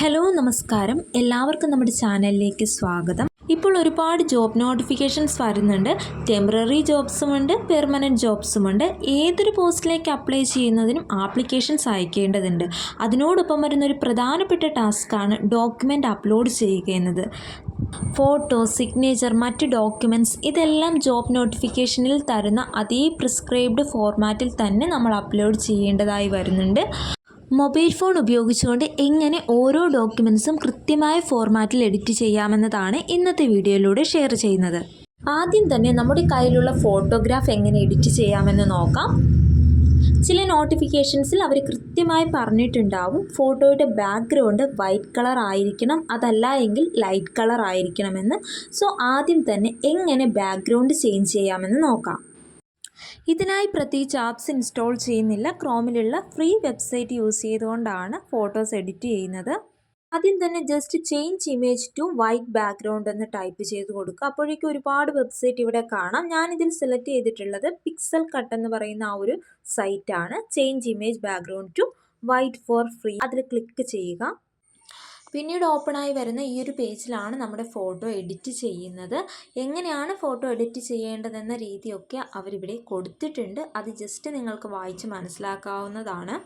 Hello നമസ്കാരം. എല്ലാവർക്കും നമ്മുടെ ചാനലിലേക്ക് സ്വാഗതം. ഇപ്പോൾ ഒരുപാട് ജോബ് നോട്ടിഫിക്കേഷൻസ് വരുന്നുണ്ട്. ടെമ്പററി ജോബ്സുമുണ്ട് പെർമനന്റ് ജോബ്സുമുണ്ട്. ഏതൊരു പോസ്റ്റിലേക്ക് അപ്ലൈ ചെയ്യുന്നതിനും ആപ്ലിക്കേഷൻസ് അയക്കേണ്ടതുണ്ട്. അതിനോടൊപ്പം വരുന്ന ഒരു പ്രധാനപ്പെട്ട ടാസ്ക്കാണ് ഡോക്യുമെന്റ് അപ്ലോഡ് ചെയ്യുക എന്നത്. ഫോട്ടോ സിഗ്നേച്ചർ മറ്റ് ഡോക്യുമെന്റ്സ് ഇതെല്ലാം ജോബ് നോട്ടിഫിക്കേഷനിൽ തരുന്ന അതേ പ്രിസ്ക്രൈബ്ഡ് ഫോർമാറ്റിൽ തന്നെ നമ്മൾ അപ്ലോഡ് ചെയ്യേണ്ടതായി വരുന്നുണ്ട്. മൊബൈൽ ഫോൺ ഉപയോഗിച്ചുകൊണ്ട് എങ്ങനെ ഓരോ ഡോക്യുമെൻസും കൃത്യമായ ഫോർമാറ്റിൽ എഡിറ്റ് ചെയ്യാമെന്നതാണ് ഇന്നത്തെ വീഡിയോയിലൂടെ ഷെയർ ചെയ്യുന്നത്. ആദ്യം തന്നെ നമ്മുടെ കയ്യിലുള്ള ഫോട്ടോഗ്രാഫ് എങ്ങനെ എഡിറ്റ് ചെയ്യാമെന്ന് നോക്കാം. ചില നോട്ടിഫിക്കേഷൻസിൽ അവർ കൃത്യമായി പറഞ്ഞിട്ടുണ്ടാവും ഫോട്ടോയുടെ ബാക്ക്ഗ്രൗണ്ട് വൈറ്റ് കളർ ആയിരിക്കണം അതല്ല എങ്കിൽ ലൈറ്റ് കളർ ആയിരിക്കണമെന്ന്. സോ ആദ്യം തന്നെ എങ്ങനെ ബാക്ക്ഗ്രൗണ്ട് ചേഞ്ച് ചെയ്യാമെന്ന് നോക്കാം. ഇതിനായി പ്രത്യേകിച്ച് ആപ്സ് ഇൻസ്റ്റാൾ ചെയ്യുന്നില്ല. ക്രോമിലുള്ള ഫ്രീ വെബ്സൈറ്റ് യൂസ് ചെയ്തുകൊണ്ടാണ് ഫോട്ടോസ് എഡിറ്റ് ചെയ്യുന്നത്. ആദ്യം തന്നെ just change image to white background എന്ന് ടൈപ്പ് ചെയ്ത് കൊടുക്കുക. അപ്പോഴേക്കും ഒരുപാട് വെബ്സൈറ്റ് ഇവിടെ കാണാം. ഞാനിതിൽ സെലക്ട് ചെയ്തിട്ടുള്ളത് പിക്സൽ കട്ട് എന്ന് പറയുന്ന ആ ഒരു സൈറ്റാണ് change image background to white for free അതിൽ ക്ലിക്ക് ചെയ്യുക. പിന്നീട് ഓപ്പൺ ആയി വരുന്ന ഈ ഒരു പേജിലാണ് നമ്മുടെ ഫോട്ടോ എഡിറ്റ് ചെയ്യുന്നത്. എങ്ങനെയാണ് ഫോട്ടോ എഡിറ്റ് ചെയ്യേണ്ടതെന്ന രീതിയൊക്കെ അവരിവിടെ കൊടുത്തിട്ടുണ്ട്. അത് ജസ്റ്റ് നിങ്ങൾക്ക് വായിച്ച് മനസ്സിലാക്കാവുന്നതാണ്.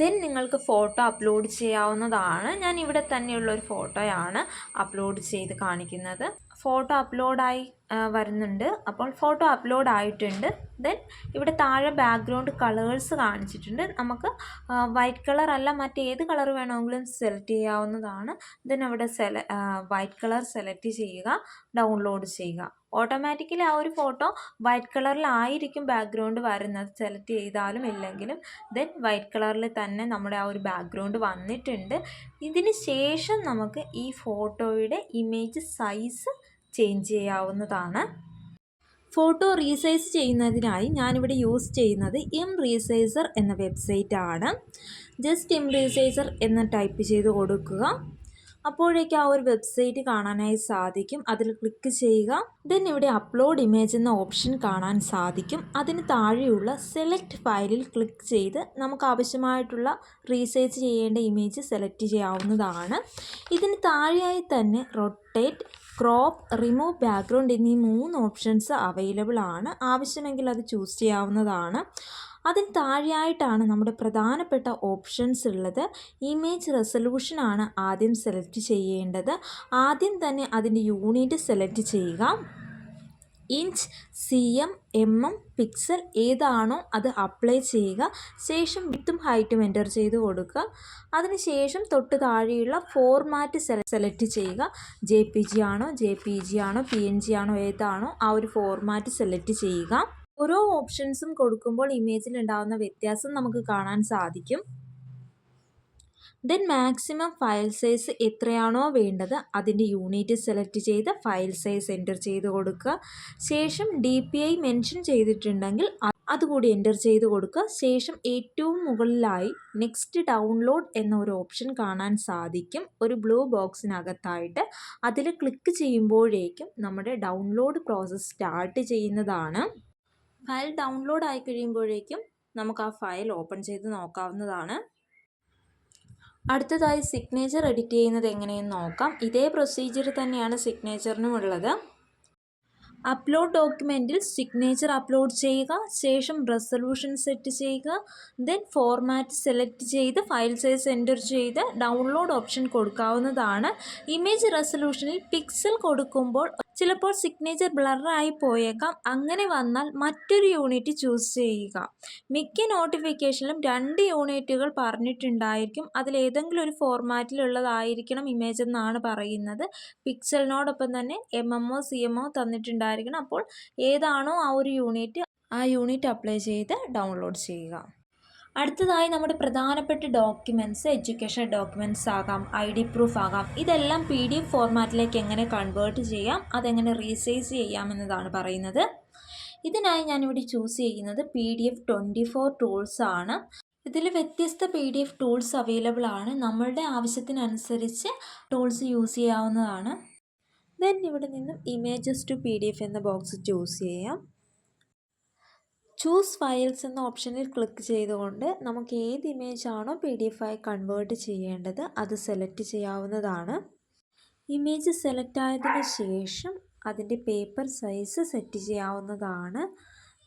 ദെൻ നിങ്ങൾക്ക് ഫോട്ടോ അപ്ലോഡ് ചെയ്യാവുന്നതാണ്. ഞാൻ ഇവിടെ തന്നെയുള്ള ഒരു ഫോട്ടോയാണ് അപ്ലോഡ് ചെയ്ത് കാണിക്കുന്നത്. ഫോട്ടോ അപ്ലോഡായി വരുന്നുണ്ട്. അപ്പോൾ ഫോട്ടോ അപ്ലോഡ് ആയിട്ടുണ്ട്. ദെൻ ഇവിടെ താഴെ ബാക്ക്ഗ്രൗണ്ട് കളേഴ്സ് കാണിച്ചിട്ടുണ്ട്. നമുക്ക് വൈറ്റ് കളർ അല്ല മറ്റേത് കളർ വേണമെങ്കിലും സെലക്ട് ചെയ്യാവുന്നതാണ്. ദെൻ അവിടെ സെല വൈറ്റ് കളർ സെലക്ട് ചെയ്യുക ഡൗൺലോഡ് ചെയ്യുക. ഓട്ടോമാറ്റിക്കലി ആ ഒരു ഫോട്ടോ വൈറ്റ് കളറിലായിരിക്കും ബാക്ക്ഗ്രൗണ്ട് വരുന്നത്. സെലക്ട് ചെയ്താലും ഇല്ലെങ്കിലും ദെൻ വൈറ്റ് കളറിൽ തന്നെ നമ്മുടെ ആ ഒരു ബാക്ക്ഗ്രൗണ്ട് വന്നിട്ടുണ്ട്. ഇതിന് ശേഷം നമുക്ക് ഈ ഫോട്ടോയുടെ ഇമേജ് സൈസ് ചേഞ്ച് ചെയ്യാവുന്നതാണ്. ഫോട്ടോ റീസൈസ് ചെയ്യുന്നതിനായി ഞാനിവിടെ യൂസ് ചെയ്യുന്നത് എം റീസൈസർ എന്ന വെബ്സൈറ്റ് ആണ്. ജസ്റ്റ് എം റീസൈസർ എന്ന് ടൈപ്പ് ചെയ്ത് കൊടുക്കുക. അപ്പോഴേക്ക് ആ ഒരു വെബ്സൈറ്റ് കാണാനായി സാധിക്കും. അതിൽ ക്ലിക്ക് ചെയ്യുക. ദെൻ ഇവിടെ അപ്ലോഡ് ഇമേജ് എന്ന ഓപ്ഷൻ കാണാൻ സാധിക്കും. അതിന് താഴെയുള്ള സെലക്ട് ഫയലിൽ ക്ലിക്ക് ചെയ്ത് നമുക്ക് ആവശ്യമായിട്ടുള്ള റീസൈസ് ചെയ്യേണ്ട ഇമേജ് സെലക്ട് ചെയ്യാവുന്നതാണ്. ഇതിന് താഴെയായി തന്നെ റൊട്ടേറ്റ് ക്രോപ്പ് റിമൂവ് ബാക്ക്ഗ്രൗണ്ട് എന്നീ മൂന്ന് ഓപ്ഷൻസ് അവൈലബിൾ ആണ്. ആവശ്യമെങ്കിൽ അത് ചൂസ് ചെയ്യാവുന്നതാണ്. അതിന് താഴെയായിട്ടാണ് നമ്മുടെ പ്രധാനപ്പെട്ട ഓപ്ഷൻസ് ഉള്ളത്. ഇമേജ് റെസൊല്യൂഷനാണ് ആദ്യം സെലക്ട് ചെയ്യേണ്ടത്. ആദ്യം തന്നെ അതിന്റെ യൂണിറ്റ് സെലക്ട് ചെയ്യുക. Inch C M M M pixel ഏതാണോ അത് അപ്ലൈ ചെയ്യുക. ശേഷം വിത്തും ഹൈറ്റും എന്റർ ചെയ്ത് കൊടുക്കുക. അതിനുശേഷം തൊട്ട് താഴെയുള്ള ഫോർമാറ്റ് സെലക്ട് ചെയ്യുക. ജെ പി ജി ആണോ ജെ പി ജി ആണോ പി എൻ ജി ആണോ ഏതാണോ ആ ഒരു ഫോർമാറ്റ് സെലക്ട് ചെയ്യുക. ഓരോ ഓപ്ഷൻസും കൊടുക്കുമ്പോൾ ഇമേജിൽ ഉണ്ടാകുന്ന വ്യത്യാസം നമുക്ക് കാണാൻ സാധിക്കും. ദെൻ മാക്സിമം ഫയൽ സൈസ് എത്രയാണോ വേണ്ടത് അതിന്റെ യൂണിറ്റ് സെലക്ട് ചെയ്ത് ഫയൽ സൈസ് എന്റർ ചെയ്ത് കൊടുക്കുക. ശേഷം ഡി പി ഐ മെൻഷൻ ചെയ്തിട്ടുണ്ടെങ്കിൽ അതുകൂടി എന്റർ ചെയ്ത് കൊടുക്കുക. ശേഷം ഏറ്റവും മുകളിലായി നെക്സ്റ്റ് ഡൗൺലോഡ് എന്ന ഒരു ഓപ്ഷൻ കാണാൻ സാധിക്കും. ഒരു ബ്ലൂ ബോക്സിനകത്തായിട്ട് അതിൽ ക്ലിക്ക് ചെയ്യുമ്പോഴേക്കും നമ്മുടെ ഡൗൺലോഡ് പ്രോസസ്സ് സ്റ്റാർട്ട് ചെയ്യുന്നതാണ്. ഫയൽ ഡൗൺലോഡ് ആയി കഴിയുമ്പോഴേക്കും നമുക്ക് ആ ഫയൽ ഓപ്പൺ ചെയ്ത് നോക്കാവുന്നതാണ്. അടുത്തതായി സിഗ്നേച്ചർ എഡിറ്റ് ചെയ്യുന്നത് എങ്ങനെയെന്ന് നോക്കാം. ഇതേ പ്രൊസീജിയർ തന്നെയാണ് സിഗ്നേച്ചറിനും ഉള്ളത്. അപ്ലോഡ് ഡോക്യുമെന്റിൽ സിഗ്നേച്ചർ അപ്ലോഡ് ചെയ്യുക ശേഷം റെസൊല്യൂഷൻ സെറ്റ് ചെയ്യുക ദെൻ ഫോർമാറ്റ് സെലക്ട് ചെയ്ത് ഫയൽ സൈസ് എന്റർ ചെയ്ത് ഡൗൺലോഡ് ഓപ്ഷൻ കൊടുക്കാവുന്നതാണ്. ഇമേജ് റെസൊല്യൂഷനിൽ പിക്സൽ കൊടുക്കുമ്പോൾ ചിലപ്പോൾ സിഗ്നേച്ചർ ബ്ലറായി പോയേക്കാം. അങ്ങനെ വന്നാൽ മറ്റൊരു യൂണിറ്റ് ചൂസ് ചെയ്യുക. മിക്ക നോട്ടിഫിക്കേഷനിലും രണ്ട് യൂണിറ്റുകൾ പറഞ്ഞിട്ടുണ്ടായിരിക്കും. അതിലേതെങ്കിലും ഒരു ഫോർമാറ്റിലുള്ളതായിരിക്കണം ഇമേജ് എന്നാണ് പറയുന്നത്. പിക്സലിനോടൊപ്പം തന്നെ M M or C M or തന്നിട്ടുണ്ടായിരിക്കണം. അപ്പോൾ ഏതാണോ ആ ഒരു യൂണിറ്റ് ആ യൂണിറ്റ് അപ്ലൈ ചെയ്ത് ഡൗൺലോഡ് ചെയ്യുക. അടുത്തതായി നമ്മുടെ പ്രധാനപ്പെട്ട ഡോക്യുമെന്റ്സ് എഡ്യൂക്കേഷൻ ഡോക്യുമെന്റ്സ് ആകാം ഐ ഡി പ്രൂഫ് ആകാം. ഇതെല്ലാം പി ഡി എഫ് ഫോർമാറ്റിലേക്ക് എങ്ങനെ കൺവേർട്ട് ചെയ്യാം അതെങ്ങനെ റീസൈസ് ചെയ്യാം എന്നതാണ് പറയുന്നത്. ഇതിനായി ഞാനിവിടെ ചൂസ് ചെയ്യുന്നത് P D F twenty four tools ആണ്. ഇതിൽ വ്യത്യസ്ത P D F tools available ആണ്. നമ്മളുടെ ആവശ്യത്തിനനുസരിച്ച് ടൂൾസ് യൂസ് ചെയ്യാവുന്നതാണ്. ദെൻ ഇവിടെ നിന്നും images to P D F എന്ന ബോക്സ് ചൂസ് ചെയ്യാം. ചൂസ് ഫയൽസ് എന്ന ഓപ്ഷനിൽ ക്ലിക്ക് ചെയ്തുകൊണ്ട് നമുക്ക് ഏത് ഇമേജ് ആണോ പി ഡി എഫ് ആയി കൺവേർട്ട് ചെയ്യേണ്ടത് അത് സെലക്ട് ചെയ്യാവുന്നതാണ്. ഇമേജ് സെലക്ട് ആയതിന് ശേഷം അതിന്റെ പേപ്പർ സൈസ് സെറ്റ് ചെയ്യാവുന്നതാണ്.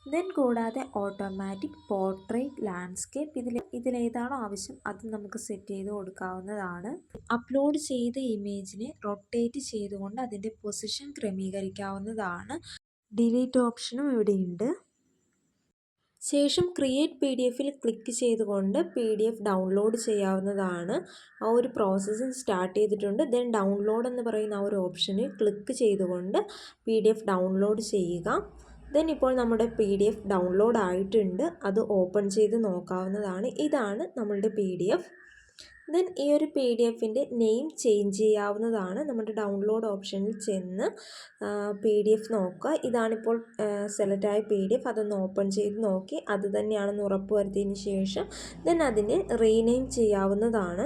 ദെൻ കൂടാതെ ഓട്ടോമാറ്റിക് പോർട്രേറ്റ് ലാൻഡ്സ്കേപ്പ് ഇതിൽ ഇതിലേതാണോ ആവശ്യം അത് നമുക്ക് സെറ്റ് ചെയ്ത് കൊടുക്കാവുന്നതാണ്. അപ്ലോഡ് ചെയ്ത ഇമേജിനെ റൊട്ടേറ്റ് ചെയ്തുകൊണ്ട് അതിന്റെ പൊസിഷൻ ക്രമീകരിക്കാവുന്നതാണ്. ഡിലീറ്റ് ഓപ്ഷനും ഇവിടെയുണ്ട്. ശേഷം ക്രിയേറ്റ് പി ഡി എഫിൽ ക്ലിക്ക് ചെയ്തുകൊണ്ട് പി ഡി എഫ് ഡൗൺലോഡ് ചെയ്യാവുന്നതാണ്. ആ ഒരു പ്രോസസ്സിങ് സ്റ്റാർട്ട് ചെയ്തിട്ടുണ്ട്. ദെൻ ഡൗൺലോഡ് എന്ന് പറയുന്ന ആ ഒരു ഓപ്ഷനിൽ ക്ലിക്ക് ചെയ്തുകൊണ്ട് പി ഡി എഫ് ഡൗൺലോഡ് ചെയ്യുക. ദെൻ ഇപ്പോൾ നമ്മുടെ പി ഡി എഫ് ഡൗൺലോഡ് ആയിട്ടുണ്ട്. അത് ഓപ്പൺ ചെയ്ത് നോക്കാവുന്നതാണ്. ഇതാണ് നമ്മളുടെ പി ഡി എഫ് ദെൻ ഈ ഒരു പി ഡി എഫിന്റെ നെയിം ചേഞ്ച് ചെയ്യാവുന്നതാണ് നമ്മുടെ ഡൗൺലോഡ് ഓപ്ഷനിൽ ചെന്ന് പി ഡി എഫ് നോക്കുക. ഇതാണിപ്പോൾ സെലക്ട് ആയ പി ഡി എഫ് അതൊന്ന് ഓപ്പൺ ചെയ്ത് നോക്കി. അത് തന്നെയാണെന്ന് ഉറപ്പ് വരുത്തിയതിന് ശേഷം ദെൻ അതിനെ റീനെയിം ചെയ്യാവുന്നതാണ്.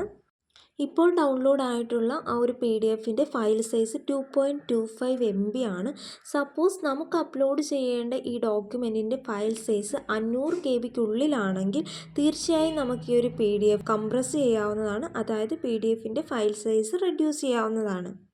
ഇപ്പോൾ ഡൗൺലോഡ് ആയിട്ടുള്ള ആ ഒരു പി ഡി എഫിന്റെ file size two point two five M B ആണ്. സപ്പോസ് നമുക്ക് അപ്ലോഡ് ചെയ്യേണ്ട ഈ ഡോക്യുമെന്റിന്റെ ഫയൽ സൈസ് അഞ്ഞൂറ് കെ ബിക്കുള്ളിലാണെങ്കിൽ തീർച്ചയായും നമുക്ക് ഈ ഒരു പി ഡി എഫ് കംപ്രസ് ചെയ്യാവുന്നതാണ്. അതായത് പി ഡി എഫിന്റെ ഫയൽ സൈസ് റെഡ്യൂസ് ചെയ്യാവുന്നതാണ്.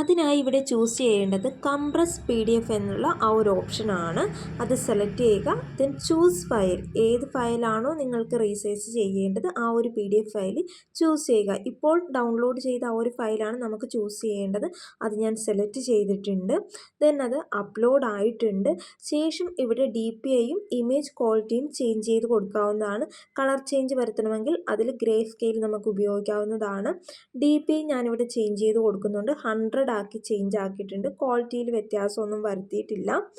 അതിനായി ഇവിടെ ചൂസ് ചെയ്യേണ്ടത് കംപ്രസ് പി ഡി എഫ് എന്നുള്ള ആ ഒരു ഓപ്ഷനാണ് അത് സെലക്ട് ചെയ്യുക ദെൻ ചൂസ് ഫയൽ ഏത് ഫയലാണോ നിങ്ങൾക്ക് റീസൈസ് ചെയ്യേണ്ടത് ആ ഒരു P D F file choose ചെയ്യുക. ഇപ്പോൾ ഡൗൺലോഡ് ചെയ്ത ആ ഒരു ഫയലാണ് നമുക്ക് ചൂസ് ചെയ്യേണ്ടത്. അത് ഞാൻ സെലക്ട് ചെയ്തിട്ടുണ്ട്. ദെൻ അത് അപ്ലോഡ് ആയിട്ടുണ്ട്. ശേഷം ഇവിടെ ഡി പി ഐയും ഇമേജ് ക്വാളിറ്റിയും ചേഞ്ച് ചെയ്ത് കൊടുക്കാവുന്നതാണ്. കളർ ചേഞ്ച് വരുത്തണമെങ്കിൽ അതിൽ ഗ്രേ സ്കെയിൽ നമുക്ക് ഉപയോഗിക്കാവുന്നതാണ്. ഡി പി ഐ ഞാനിവിടെ ചേഞ്ച് ചെയ്ത് കൊടുക്കുന്നുണ്ട്. ഹൺഡ്രഡ് ആക്കി ചേഞ്ച് ആക്കിയിട്ടുണ്ട്. ക്വാളിറ്റിയിൽ വ്യത്യാസമൊന്നും വരുത്തിയിട്ടില്ല.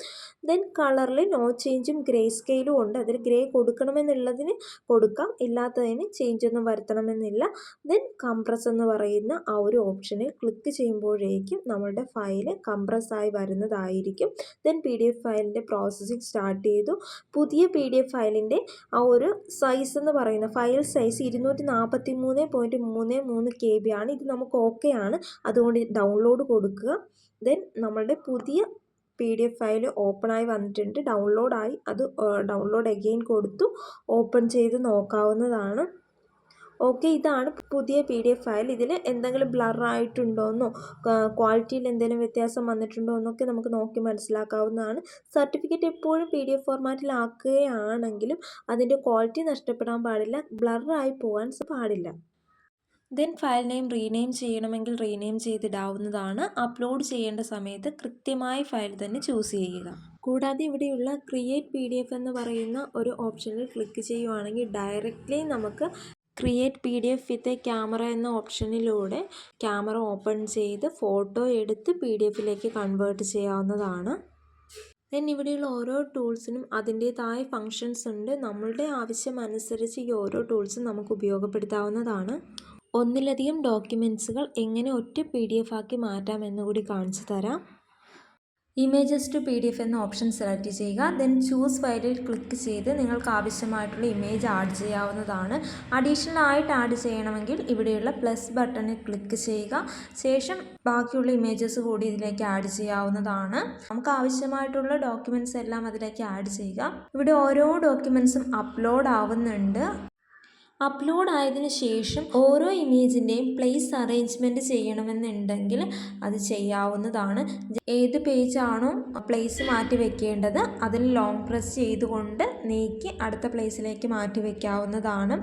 ദെൻ കളറിൽ നോ ചേഞ്ചും ഗ്രേ സ്കെയിലും ഉണ്ട്. അതിൽ ഗ്രേ കൊടുക്കണമെന്നുള്ളതിന് കൊടുക്കാം. ഇല്ലാത്തതിന് ചേഞ്ച് ഒന്നും വരുത്തണമെന്നില്ല. ദെൻ കംപ്രസ് എന്ന് പറയുന്ന ആ ഒരു ഓപ്ഷനിൽ ക്ലിക്ക് ചെയ്യുമ്പോഴേക്കും നമ്മളുടെ ഫയൽ കംപ്രസ്സായി വരുന്നതായിരിക്കും. ദെൻ പി ഡി എഫ് ഫയലിന്റെ പ്രോസസ്സിങ് സ്റ്റാർട്ട് ചെയ്തു. പുതിയ പി ഡി എഫ് ഫയലിന്റെ ആ ഒരു സൈസ് എന്ന് പറയുന്ന ഫയൽ സൈസ് ഇരുന്നൂറ്റി നാൽപ്പത്തി മൂന്ന് പോയിന്റ് മൂന്ന് മൂന്ന് കെ ബി ആണ്. ഇത് നമുക്ക് ഓക്കെ ആണ്. അതുകൊണ്ട് ഡൗൺലോഡ് ഡൗൺലോഡ് കൊടുക്കുക. ദെൻ നമ്മളുടെ പുതിയ പി ഡി എഫ് ഫയൽ ഓപ്പണായി വന്നിട്ടുണ്ട് ഡൗൺലോഡായി അത് ഡൗൺലോഡ് അഗെയിൻ കൊടുത്തു. ഓപ്പൺ ചെയ്ത് നോക്കാവുന്നതാണ്. ഓക്കെ ഇതാണ് പുതിയ പി ഡി എഫ് ഫയൽ ഇതിൽ എന്തെങ്കിലും ബ്ലർ ആയിട്ടുണ്ടോയെന്നോ ക്വാളിറ്റിയിൽ എന്തെങ്കിലും വ്യത്യാസം വന്നിട്ടുണ്ടോ എന്നൊക്കെ നമുക്ക് നോക്കി മനസ്സിലാക്കാവുന്നതാണ്. സർട്ടിഫിക്കറ്റ് എപ്പോഴും പി ഡി എഫ് ഫോർമാറ്റിലാക്കുകയാണെങ്കിലും അതിന്റെ ക്വാളിറ്റി നഷ്ടപ്പെടാൻ പാടില്ല ബ്ലറായി പോകാൻ പാടില്ല. ദെൻ ഫയൽ നെയിം റീനെയിം ചെയ്യണമെങ്കിൽ റീനെയിം ചെയ്തിടാവുന്നതാണ്. അപ്ലോഡ് ചെയ്യേണ്ട സമയത്ത് കൃത്യമായ ഫയൽ തന്നെ ചൂസ് ചെയ്യുക. കൂടാതെ ഇവിടെയുള്ള ക്രിയേറ്റ് പി ഡി എഫ് എന്ന് പറയുന്ന ഒരു ഓപ്ഷനിൽ ക്ലിക്ക് ചെയ്യുവാണെങ്കിൽ ഡയറക്റ്റ്ലി നമുക്ക് create P D F with camera എന്ന ഓപ്ഷനിലൂടെ ക്യാമറ ഓപ്പൺ ചെയ്ത് ഫോട്ടോ എടുത്ത് പി ഡി എഫിലേക്ക് കൺവേർട്ട് ചെയ്യാവുന്നതാണ്. ദെൻ ഇവിടെയുള്ള ഓരോ ടൂൾസിനും അതിന്റേതായ ഫങ്ഷൻസ് ഉണ്ട്. നമ്മളുടെ ആവശ്യം അനുസരിച്ച് ഈ ഓരോ ടൂൾസും നമുക്ക് ഉപയോഗപ്പെടുത്താവുന്നതാണ്. ഒന്നിലധികം ഡോക്യുമെന്റ്സുകൾ എങ്ങനെ ഒറ്റ പി ഡി എഫ് ആക്കി മാറ്റാം കൂടി കാണിച്ചു തരാം. Images to P D F എന്ന ഓപ്ഷൻ സെലക്ട് ചെയ്യുക. ദെൻ ചൂസ് ഫയലിൽ ക്ലിക്ക് ചെയ്ത് നിങ്ങൾക്ക് ആവശ്യമായിട്ടുള്ള ഇമേജ് ആഡ് ചെയ്യാവുന്നതാണ്. അഡീഷണൽ ആയിട്ട് ആഡ് ചെയ്യണമെങ്കിൽ ഇവിടെയുള്ള പ്ലസ് ബട്ടണിൽ ക്ലിക്ക് ചെയ്യുക. ശേഷം ബാക്കിയുള്ള ഇമേജസ് കൂടി ഇതിലേക്ക് ആഡ് ചെയ്യാവുന്നതാണ്. നമുക്ക് ആവശ്യമായിട്ടുള്ള ഡോക്യുമെന്റ്സ് എല്ലാം അതിലേക്ക് ആഡ് ചെയ്യുക. ഇവിടെ ഓരോ ഡോക്യുമെന്റ്സും അപ്ലോഡ് ആവുന്നുണ്ട്. അപ്ലോഡ് ആയതിനു ശേഷം ഓരോ ഇമേജിന്റെയും പ്ലേസ് അറേഞ്ച്മെന്റ് ചെയ്യണമെന്നുണ്ടെങ്കിൽ അത് ചെയ്യാവുന്നതാണ്. ഏത് പേജാണോ പ്ലേസ് മാറ്റി വെക്കേണ്ടത് അതിൽ ലോങ് പ്രസ് ചെയ്തുകൊണ്ട് നീക്കി അടുത്ത പ്ലേസിലേക്ക് മാറ്റി വയ്ക്കാവുന്നതാണ്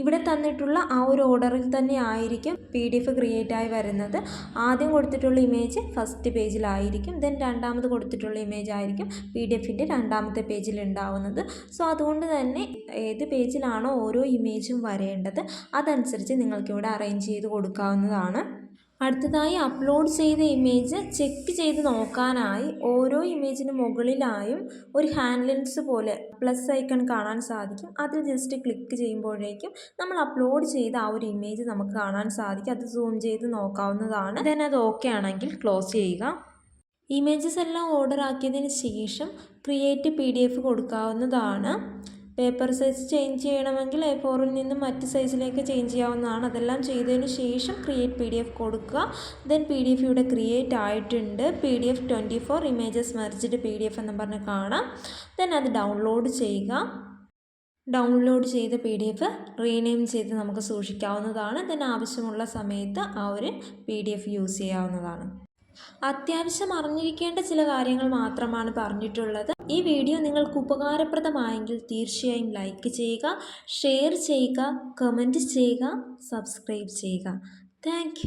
ഇവിടെ തന്നിട്ടുള്ള ആ ഒരു ഓർഡറിൽ തന്നെ ആയിരിക്കും പി ഡി എഫ് ക്രിയേറ്റായി വരുന്നത്. ആദ്യം കൊടുത്തിട്ടുള്ള ഇമേജ് ഫസ്റ്റ് പേജിലായിരിക്കും ദെൻ രണ്ടാമത് കൊടുത്തിട്ടുള്ള ഇമേജ് ആയിരിക്കും പി ഡി എഫിന്റെ രണ്ടാമത്തെ പേജിൽ ഉണ്ടാവുന്നത്. സോ അതുകൊണ്ട് തന്നെ ഏത് പേജിലാണോ ഓരോ ഇമേജും വരേണ്ടത് അതനുസരിച്ച് നിങ്ങൾക്കിവിടെ അറേഞ്ച് ചെയ്ത് കൊടുക്കാവുന്നതാണ്. അടുത്തതായി അപ്ലോഡ് ചെയ്ത ഇമേജ് ചെക്ക് ചെയ്ത് നോക്കാനായി ഓരോ ഇമേജിന് മുകളിലായും ഒരു ഹാൻഡ് ലെൻസ് പോലെ പ്ലസ് ഐക്കൺ കാണാൻ സാധിക്കും. അതിൽ ജസ്റ്റ് ക്ലിക്ക് ചെയ്യുമ്പോഴേക്കും നമ്മൾ അപ്ലോഡ് ചെയ്ത ആ ഒരു ഇമേജ് നമുക്ക് കാണാൻ സാധിക്കും. അത് സൂം ചെയ്ത് നോക്കാവുന്നതാണ്. ദെൻ അത് ഓക്കെ ആണെങ്കിൽ ക്ലോസ് ചെയ്യുക. ഇമേജസ് എല്ലാം ഓർഡർ ആക്കിയതിന് ശേഷം ക്രിയേറ്റ് പി കൊടുക്കാവുന്നതാണ്. പേപ്പർ സൈസ് ചേഞ്ച് ചെയ്യണമെങ്കിൽ എ ഫോറിൽ നിന്ന് മറ്റ് സൈസിലേക്ക് ചേഞ്ച് ചെയ്യാവുന്നതാണ്. അതെല്ലാം ചെയ്തതിന് ശേഷം ക്രിയേറ്റ് പി ഡി എഫ് കൊടുക്കുക. ദെൻ പി ഡി എഫ് ഇവിടെ ക്രിയേറ്റ് ആയിട്ടുണ്ട്. P D F twenty four images merged P D F എന്ന് പറഞ്ഞ് കാണാം. ദെൻ അത് ഡൗൺലോഡ് ചെയ്യുക. ഡൗൺലോഡ് ചെയ്ത പി ഡി എഫ് റീനെയിം ചെയ്ത് നമുക്ക് സൂക്ഷിക്കാവുന്നതാണ്. ദെൻ ആവശ്യമുള്ള സമയത്ത് ആ ഒരു പി ഡി എഫ് യൂസ് ചെയ്യാവുന്നതാണ്. അത്യാവശ്യം അറിഞ്ഞിരിക്കേണ്ട ചില കാര്യങ്ങൾ മാത്രമാണ് പറഞ്ഞിട്ടുള്ളത്. ഈ വീഡിയോ നിങ്ങൾക്ക് ഉപകാരപ്രദമായെങ്കിൽ തീർച്ചയായും ലൈക്ക് ചെയ്യുക ഷെയർ ചെയ്യുക കമന്റ് ചെയ്യുക സബ്സ്ക്രൈബ് ചെയ്യുക. താങ്ക്